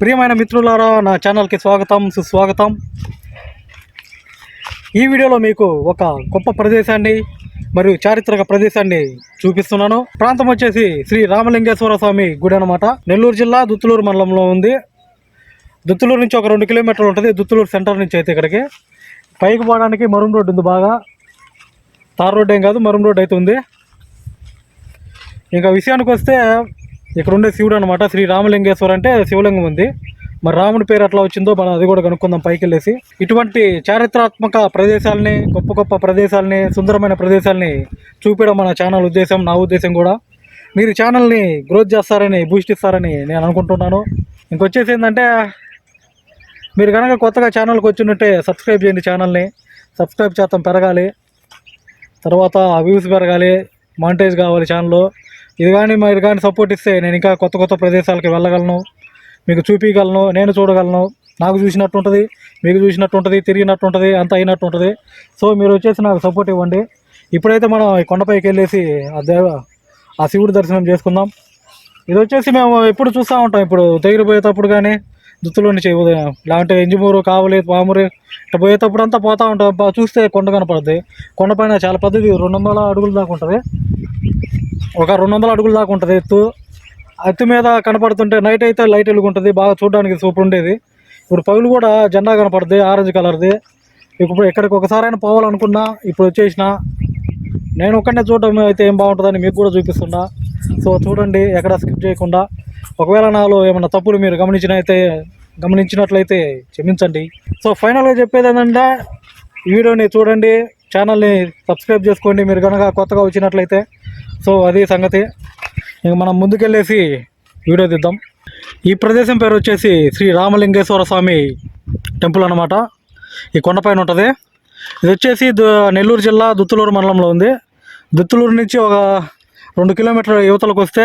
ప్రియమైన మిత్రులారా నా ఛానల్కి స్వాగతం సుస్వాగతం. ఈ వీడియోలో మీకు ఒక గొప్ప ప్రదేశాన్ని మరియు చారిత్రక ప్రదేశాన్ని చూపిస్తున్నాను. ప్రాంతం వచ్చేసి శ్రీ రామలింగేశ్వర స్వామి గుడి అనమాట నెల్లూరు జిల్లా దుత్తులూరు మండలంలో ఉంది. దుత్తులూరు నుంచి ఒక రెండు కిలోమీటర్లు ఉంటుంది. దుత్తులూరు సెంటర్ నుంచి అయితే ఇక్కడికి. పైకి పోవడానికి మరుం రోడ్డు ఉంది బాగా. తార్ రోడ్ ఏం కాదు మరుం రోడ్ అయితే ఉంది. ఇంకా విషయానికి వస్తే ఇక్కడ ఉండే శివుడు అనమాట శ్రీ రామలింగేశ్వర అంటే శివలింగం ఉంది. మరి రాముడి పేరు ఎట్లా వచ్చిందో మనం అది కూడా కనుక్కుందాం పైకి వెళ్ళేసి ఇటువంటి చారిత్రాత్మక ప్రదేశాలని గొప్ప గొప్ప ప్రదేశాలని సుందరమైన ప్రదేశాలని చూపించడం మన ఛానల్ ఉద్దేశం నా ఉద్దేశం కూడా. మీరు ఛానల్ని గ్రోత్ చేస్తారని బూస్ట్ ఇస్తారని నేను అనుకుంటున్నాను. ఇంకొచ్చేసి ఏంటంటే మీరు కనుక కొత్తగా ఛానల్కి వచ్చినట్టే సబ్స్క్రైబ్ చేయండి ఛానల్ని. సబ్స్క్రైబ్ శాతం పెరగాలి. తర్వాత వ్యూస్ పెరగాలి. మానిటైజ్ కావాలి ఛానల్లో. ఇది కానీ మీరు కానీ సపోర్ట్ ఇస్తే నేను ఇంకా కొత్త కొత్త ప్రదేశాలకి వెళ్ళగలను మీకు చూపించగలను నేను చూడగలను. నాకు చూసినట్టు ఉంటుంది మీకు చూసినట్టు ఉంటుంది తిరిగినట్టు ఉంటుంది అంత అయినట్టు ఉంటుంది. సో మీరు వచ్చేసి నాకు సపోర్ట్ ఇవ్వండి. ఇప్పుడైతే మనం ఈ కొండపైకి వెళ్ళేసి ఆ దేవ ఆ శివుడి దర్శనం చేసుకుందాం. ఇది వచ్చేసి మేము ఎప్పుడు చూస్తూ ఉంటాం. ఇప్పుడు దగ్గర పోయేటప్పుడు కానీ దుత్తులో నుంచి ఉదయం లేదంటే ఎంజిమూరు కావలి పామురు ఇట్లా పోయేటప్పుడు అంతా పోతూ ఉంటాం. చూస్తే కొండ కనపడుద్ది. కొండపైన చాలా పెద్దది రెండు వందల అడుగుల దాకా ఉంటుంది. ఒక రెండు వందల అడుగుల దాకా ఉంటుంది ఎత్తు. ఎత్తు మీద కనపడుతుంటే నైట్ అయితే లైట్ వెలుగుంటుంది బాగా చూడడానికి సూపర్ ఉండేది ఇప్పుడు పగులు కూడా జెండా కనపడుద్ది ఆరెంజ్ కలర్ది. ఇప్పుడు ఎక్కడికి ఒకసారైనా పోవాలనుకున్నా ఇప్పుడు వచ్చేసిన నేను ఒక్కడనే చూడడం అయితే ఏం బాగుంటుందని మీకు కూడా చూపిస్తున్నా. సో చూడండి ఎక్కడ స్కిప్ చేయకుండా. ఒకవేళ నాలో ఏమైనా తప్పులు మీరు గమనించిన అయితే గమనించినట్లయితే క్షమించండి. సో ఫైనల్గా చెప్పేది ఏంటంటే ఈ వీడియోని చూడండి ఛానల్ని సబ్స్క్రైబ్ చేసుకోండి. మీరు కనుక కొత్తగా వచ్చినట్లయితే సో అది సంగతి. ఇంక మనం ముందుకెళ్ళేసి వీడియో తీద్దాం. ఈ ప్రదేశం పేరు వచ్చేసి శ్రీ రామలింగేశ్వర స్వామి టెంపుల్ అనమాట ఈ కొండపైన ఉంటుంది. ఇది వచ్చేసి నెల్లూరు జిల్లా దుత్తులూరు మండలంలో ఉంది. దుత్తులూరు నుంచి ఒక రెండు కిలోమీటర్ల యువతలకు వస్తే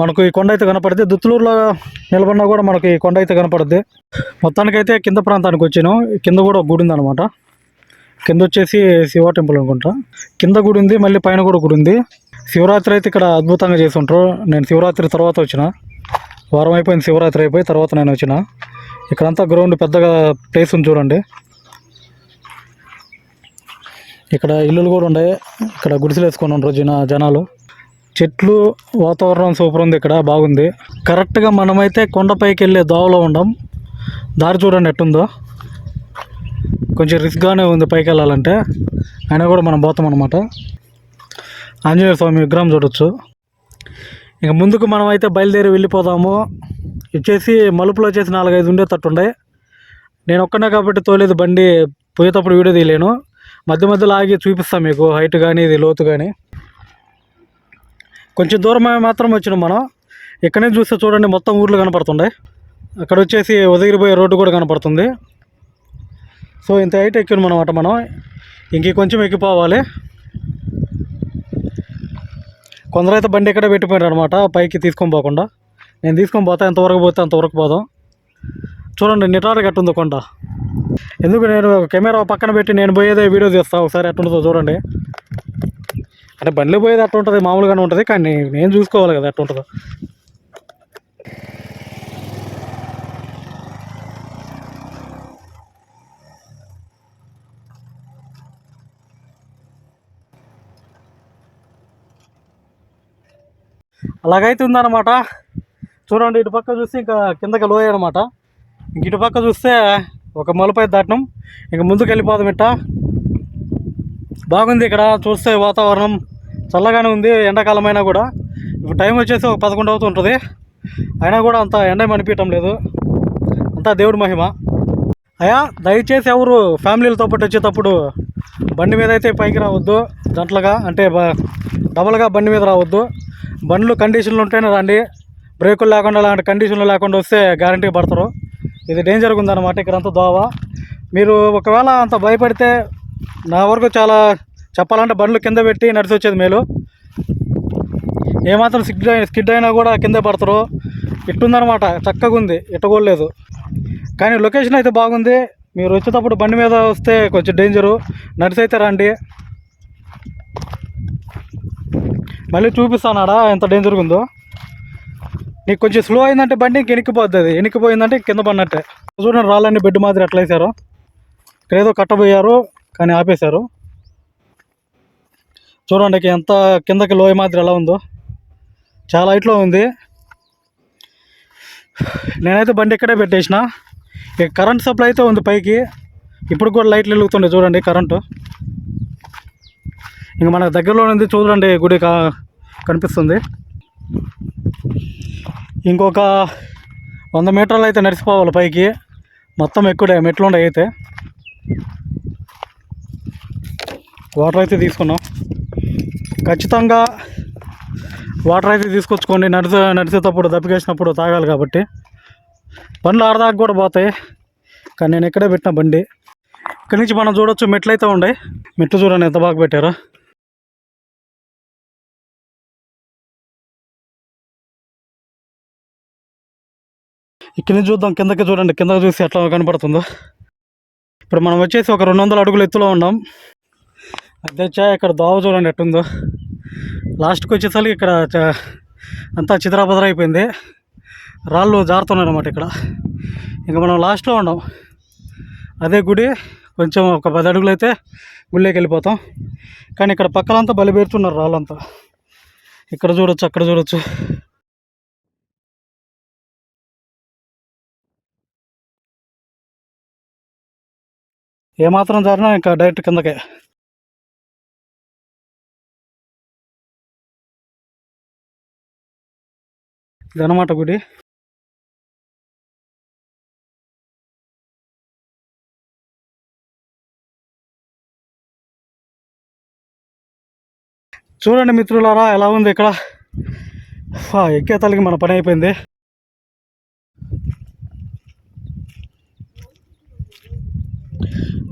మనకు ఈ కొండ అయితే కనపడుద్ది. దుత్తులూరులో నిలబడినా కూడా మనకి ఈ కొండ అయితే కనపడుద్ది. మొత్తానికైతే కింద ప్రాంతానికి వచ్చాను. కింద కూడా గుడి ఉందన్నమాట. కింద వచ్చేసి శివ టెంపుల్ అనుకుంటా. కింద గుడి ఉంది మళ్ళీ పైన కూడా గుడి ఉంది. శివరాత్రి అయితే ఇక్కడ అద్భుతంగా చేసి ఉంటారు నేను శివరాత్రి తర్వాత వచ్చిన. వారం అయిపోయింది శివరాత్రి అయిపోయి తర్వాత నేను వచ్చిన. ఇక్కడంతా గ్రౌండ్ పెద్దగా ప్లేస్ ఉంది చూడండి. ఇక్కడ ఇల్లులు కూడా ఉన్నాయి. ఇక్కడ గుడిసెలు వేసుకొని ఉంటారు జన జనాలు. చెట్లు వాతావరణం సూపర్ ఉంది ఇక్కడ బాగుంది. కరెక్ట్గా మనమైతే కొండపైకి వెళ్ళే దోవలో ఉండం. దారి చూడండి ఎట్టుందో. కొంచెం రిస్క్గానే ఉంది పైకి వెళ్ళాలంటే అయినా కూడా మనం పోతాం అనమాట ఆంజనేయ స్వామి విగ్రహం చూడొచ్చు. ఇక ముందుకు మనం అయితే బయలుదేరి వెళ్ళిపోదాము. వచ్చేసి మలుపులో వచ్చేసి నాలుగైదు ఉండేటట్టు నేను ఒక్కనే కాబట్టి తోలేదు బండి పోయేటప్పుడు వీడియో తీయలేను. మధ్య మధ్యలో ఆగి చూపిస్తాం మీకు హైట్ కానీ ఇది లోతు కానీ కొంచెం దూరం మాత్రం వచ్చినాం మనం. ఇక్కడే చూస్తే చూడండి మొత్తం ఊర్లు కనపడుతుండే. అక్కడ వచ్చేసి ఉదగిరిపోయే రోడ్డు కూడా కనపడుతుంది. సో ఇంత హైట్ ఎక్కినాం అనమాట మనం. ఇంక కొంచెం ఎక్కిపోవాలి. కొందరైతే బండి ఎక్కడ పెట్టిపోయారు అనమాట పైకి తీసుకొని పోకుండా. నేను తీసుకొని పోతా ఎంతవరకు పోతే అంతవరకు పోదాం. చూడండి నిటారు ఉంది కొండ. ఎందుకు నేను కెమెరా పక్కన పెట్టి నేను పోయేదే వీడియో తీస్తాను ఒకసారి ఎట్టుంటుందో చూడండి. అంటే బండ్లు పోయేది అట్టుంటుంది మామూలుగానే ఉంటుంది కానీ నేను చూసుకోవాలి కదా ఎట్లా అలాగైతే ఉందన్నమాట. చూడండి ఇటు పక్క చూస్తే ఇంకా కిందకి లోయ అనమాట ఇంక ఇటు పక్క చూస్తే ఒక మలుపై దాటం ఇంక ముందుకు వెళ్ళిపోదాం ఇట్ట. బాగుంది ఇక్కడ చూస్తే వాతావరణం చల్లగానే ఉంది ఎండాకాలం అయినా కూడా. ఇప్పుడు టైం వచ్చేసి ఒక పదకొండు అవుతుంటుంది. అయినా కూడా అంత ఎండ అనిపించటం లేదు. అంతా దేవుడి మహిమ. అయ్యా దయచేసి ఎవరు ఫ్యామిలీలతో పాటు వచ్చేటప్పుడు బండి మీద అయితే పైకి రావద్దు. జంటలుగా అంటే బ- డబల్గా బండి మీద రావద్దు. బండ్లు కండిషన్లు ఉంటేనే రండి. బ్రేకులు లేకుండా అలాంటి కండిషన్లు లేకుండా వస్తే గ్యారంటీ పడతారు. ఇది డేంజర్గా ఉందన్నమాట ఇక్కడంతా దోవ. మీరు ఒకవేళ అంత భయపడితే నా వరకు చాలా చెప్పాలంటే బండ్లు కింద పెట్టి నడిచి వచ్చేది మేలు. ఏమాత్రం స్కిడ్ అయినా స్కిడ్ అయినా కూడా కింద పడతారు. ఇట్టుందనమాట చక్కగా ఉంది ఇట్టగోలేదు కానీ లొకేషన్ అయితే బాగుంది. మీరు వచ్చేటప్పుడు బండి మీద వస్తే కొంచెం డేంజరు నడిచి అయితే రండి. మళ్ళీ చూపిస్తానాడా? ఎంత డేంజర్గా ఉందో. నీకు కొంచెం స్లో అయిందంటే బండి ఇంక ఎనికిపోద్ది అది. ఎనికిపోయిందంటే కింద పడినట్టే. చూడండి రాళ్ళని బెడ్ మాదిరి ఎట్లా వేసారు ఇక్కడ ఏదో కట్టబోయారు కానీ ఆపేశారు. చూడండి ఎంత కిందకి లోయ మాదిరి ఎలా ఉందో. చాలా హైట్లో ఉంది. నేనైతే బండి ఇక్కడే పెట్టేసిన. ఇక కరెంట్ సప్లై అయితే ఉంది పైకి. ఇప్పుడు కూడా లైట్లు వెలుగుతుండే చూడండి కరెంటు ఇంక మనకు దగ్గరలో ఉంది చూడండి గుడి కా కనిపిస్తుంది. ఇంకొక వంద మీటర్లు అయితే నడిచిపోవాలి పైకి. మొత్తం ఎక్కువ మెట్లు ఉండే అయితే. వాటర్ అయితే తీసుకున్నాం. ఖచ్చితంగా వాటర్ అయితే తీసుకొచ్చుకోండి నడిచే నడిచేటప్పుడు దప్పికేసినప్పుడు తాగాలి కాబట్టి. బండ్లు ఆడదాకా కూడా పోతాయి. కానీ నేను ఇక్కడే పెట్టిన బండి. ఇక్కడి నుంచి మనం చూడొచ్చు మెట్లు అయితే ఉన్నాయి. మెట్లు చూడండి ఎంత బాగా పెట్టారో. కింద చూద్దాం కిందకి చూడండి కిందకి చూసి ఎట్లా కనపడుతుందో. ఇప్పుడు మనం వచ్చేసి ఒక రెండు వందల అడుగులు ఎత్తులో ఉన్నాం. అదే ఇక్కడ దోవ చూడండి ఎట్టుందో. లాస్ట్కి వచ్చేసరికి ఇక్కడ చ- అంతా చిత్రాపదర అయిపోయింది. రాళ్ళు జారుతున్నాయి అనమాట ఇక్కడ. ఇంకా మనం లాస్ట్లో ఉన్నాం. అదే గుడి కొంచెం ఒక పది అడుగులు అయితే గుళ్ళేకి వెళ్ళిపోతాం. కానీ ఇక్కడ పక్కలంతా బలిపేరుతున్నారు రాళ్ళంతా. ఇక్కడ చూడొచ్చు అక్కడ చూడొచ్చు. ఏమాత్రం జారినా ఇంకా డైరెక్ట్ కిందకే. ఇదన్నమాట గుడి. చూడండి మిత్రులారా ఎలా ఉంది ఇక్కడ? ఎక్కే తలకి మన పని అయిపోయింది.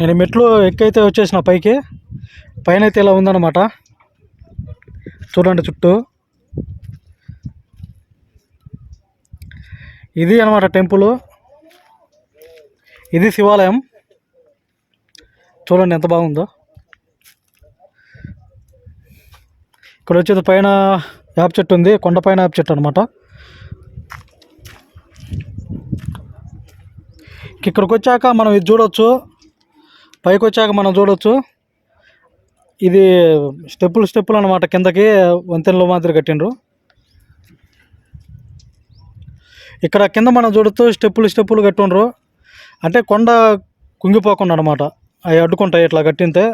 నేను మెట్లు ఎక్కైతే వచ్చేసిన పైకి పైన అయితే ఇలా ఉందన్నమాట. చూడండి చుట్టూ. ఇది అనమాట టెంపుల్. ఇది శివాలయం. చూడండి ఎంత బాగుందో. ఇక్కడ వచ్చేది పైన యాప్ చెట్టు ఉంది కొండపైన యాప్ చెట్టు అనమాట ఇక్కడికి వచ్చాక మనం ఇది చూడవచ్చు పైకి వచ్చాక మనం చూడొచ్చు. ఇది స్టెప్పులు స్టెప్పులు అనమాట కిందకి వంతెనలో మాదిరి కట్టిండ్రు. ఇక్కడ కింద మనం చూడొచ్చు స్టెప్పులు స్టెప్పులు కట్టిండ్రు. అంటే కొండ కుంగిపోకుండా అనమాట అవి అడ్డుకుంటాయి ఇట్లా కట్టింతే.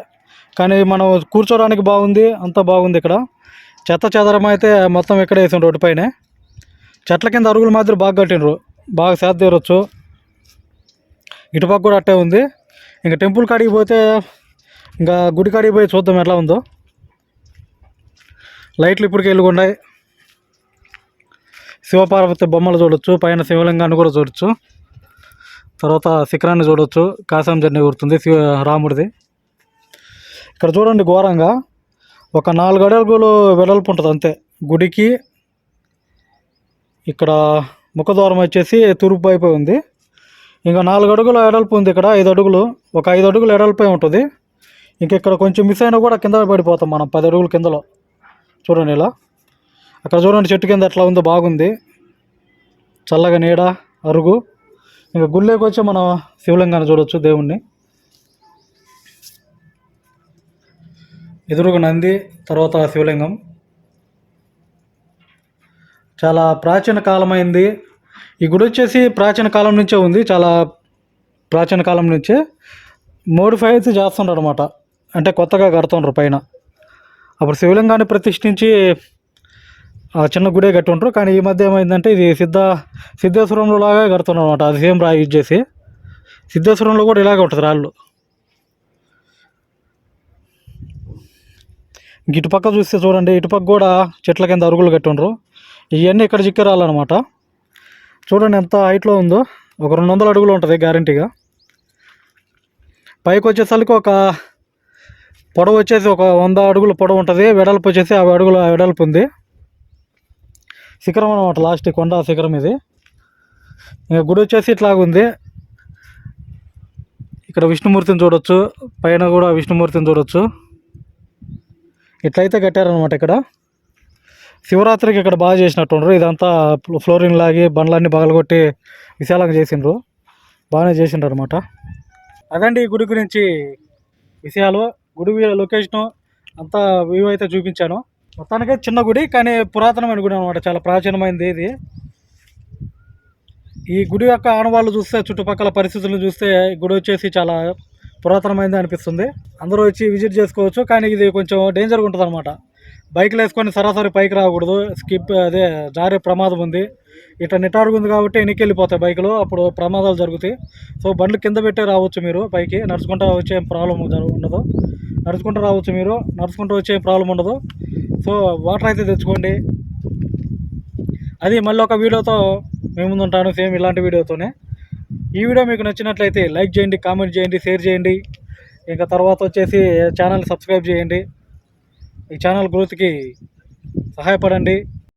కానీ మనం కూర్చోడానికి బాగుంది అంతా బాగుంది ఇక్కడ. చెత్త చెదరం అయితే మొత్తం ఇక్కడ వేసిన రోడ్డు పైన. చెట్ల కింద అరుగులు మాదిరి బాగా కట్టిండ్రు. బాగా సేద తీరొచ్చు ఇటుపక్క కూడా అట్టే ఉంది. ఇంకా టెంపుల్ కాడికి పోతే ఇంకా గుడి కాడికి పోయి చూద్దాం ఎట్లా ఉందో. లైట్లు ఇప్పటికే వెలుగున్నాయి శివపార్వతి బొమ్మలు చూడొచ్చు పైన శివలింగాన్ని కూడా చూడొచ్చు. తర్వాత శిఖరాన్ని చూడొచ్చు కాశం జర్నీ గుర్తుంది శివ రాముడిది. ఇక్కడ చూడండి ఘోరంగా ఒక నాలుగు అడుగులు వెడల్పు ఉంటుంది అంతే. గుడికి ఇక్కడ ముఖద్వారం వచ్చేసి తూర్పు వైపు ఉంది. ఇంకా నాలుగు అడుగుల ఎడల్పు ఉంది ఇక్కడ ఐదు అడుగులు. ఒక ఐదు అడుగులు ఎడల్పై ఉంటుంది. ఇంక ఇక్కడ కొంచెం మిస్ అయినా కూడా కింద పడిపోతాం మనం పది అడుగుల కిందలో. చూడండి ఇలా. అక్కడ చూడండి చెట్టు కింద ఎట్లా ఉందో బాగుంది. చల్లగా నీడ అరుగు. ఇంకా గుళ్ళేకి వచ్చి మనం శివలింగాన్ని చూడొచ్చు దేవుణ్ణి. ఎదురుగా నంది తర్వాత శివలింగం. చాలా ప్రాచీన కాలమైంది. ఈ గుడి వచ్చేసి ప్రాచీన కాలం నుంచే ఉంది చాలా ప్రాచీన కాలం నుంచే. మోడిఫై అయితే చేస్తుండ్రు అనమాట అంటే కొత్తగా కడుతుండ్రు పైన. అప్పుడు శివలింగాన్ని ప్రతిష్ఠించి ఆ చిన్న గుడే కట్టి కానీ ఈ మధ్య ఏమైందంటే ఇది సిద్ధ సిద్ధేశ్వరంలో లాగా కడుతున్నారు అనమాట అది సేమ్ రాయి యూజ్ చేసి. సిద్ధేశ్వరంలో కూడా ఇలాగే ఉంటుంది రాళ్ళు. ఇటు ఇటుపక్క చూస్తే చూడండి ఇటుపక్క కూడా చెట్ల కింద అరుగులు కట్టుండ్రు. ఇవన్నీ ఇక్కడ చిక్కరాలన్నమాట చూడండి ఎంత హైట్లో ఉందో. ఒక రెండు వందల అడుగులు ఉంటుంది గ్యారంటీగా. పైకి వచ్చేసరికి ఒక పొడవు వచ్చేసి ఒక వంద అడుగుల పొడవు ఉంటుంది. వెడల్పు వచ్చేసి యాభై అడుగుల వెడల్పు ఉంది. శిఖరం అనమాట లాస్ట్ కొండ శిఖరం ఇది. ఇంకా గుడి వచ్చేసి ఇట్లాగుంది ఇక్కడ విష్ణుమూర్తిని చూడొచ్చు. పైన కూడా విష్ణుమూర్తిని చూడొచ్చు. ఇట్లయితే కట్టారనమాట ఇక్కడ. శివరాత్రికి ఇక్కడ బాగా చేసినట్టుండ్రు ఇదంతా ఫ్లోరింగ్ లాగి బండ్లన్నీ పగలగొట్టి విశాలంగా చేసిండ్రు. బాగానే చేసిండ్రు అనమాట అదండి ఈ గుడి గురించి విషయాలు గుడి లొకేషను అంతా వ్యూ అయితే చూపించాను. మొత్తానికి చిన్న గుడి కానీ పురాతనమైన గుడి అనమాట చాలా ప్రాచీనమైనది ఇది. ఈ గుడి యొక్క ఆనవాళ్ళు చూస్తే చుట్టుపక్కల పరిస్థితులను చూస్తే గుడి వచ్చేసి చాలా పురాతనమైనది అనిపిస్తుంది. అందరూ వచ్చి విజిట్ చేసుకోవచ్చు కానీ ఇది కొంచెం డేంజర్గా ఉంటుంది అనమాట బైక్లు వేసుకొని సరాసరి పైకి రాకూడదు. స్కిప్ అదే జారే ప్రమాదం ఉంది. ఇట్లా నిటారుగా ఉంది కాబట్టి వెనక్కి వెళ్ళిపోతాయి బైకులు. అప్పుడు ప్రమాదాలు జరుగుతాయి. సో బండ్లు కింద పెట్టే రావచ్చు మీరు పైకి. నడుచుకుంటూ వచ్చే ప్రాబ్లం ఉండదు. నడుచుకుంటూ రావచ్చు మీరు. నడుచుకుంటూ వచ్చే ప్రాబ్లం ఉండదు. సో వాటర్ అయితే తెచ్చుకోండి. అది మళ్ళీ ఒక వీడియోతో మేము ముందుంటాను సేమ్ ఇలాంటి వీడియోతోనే. ఈ వీడియో మీకు నచ్చినట్లయితే లైక్ చేయండి కామెంట్ చేయండి షేర్ చేయండి. ఇంకా తర్వాత వచ్చేసి ఛానల్ సబ్స్క్రైబ్ చేయండి. ఈ ఛానల్ గ్రోత్కి సహాయపడండి.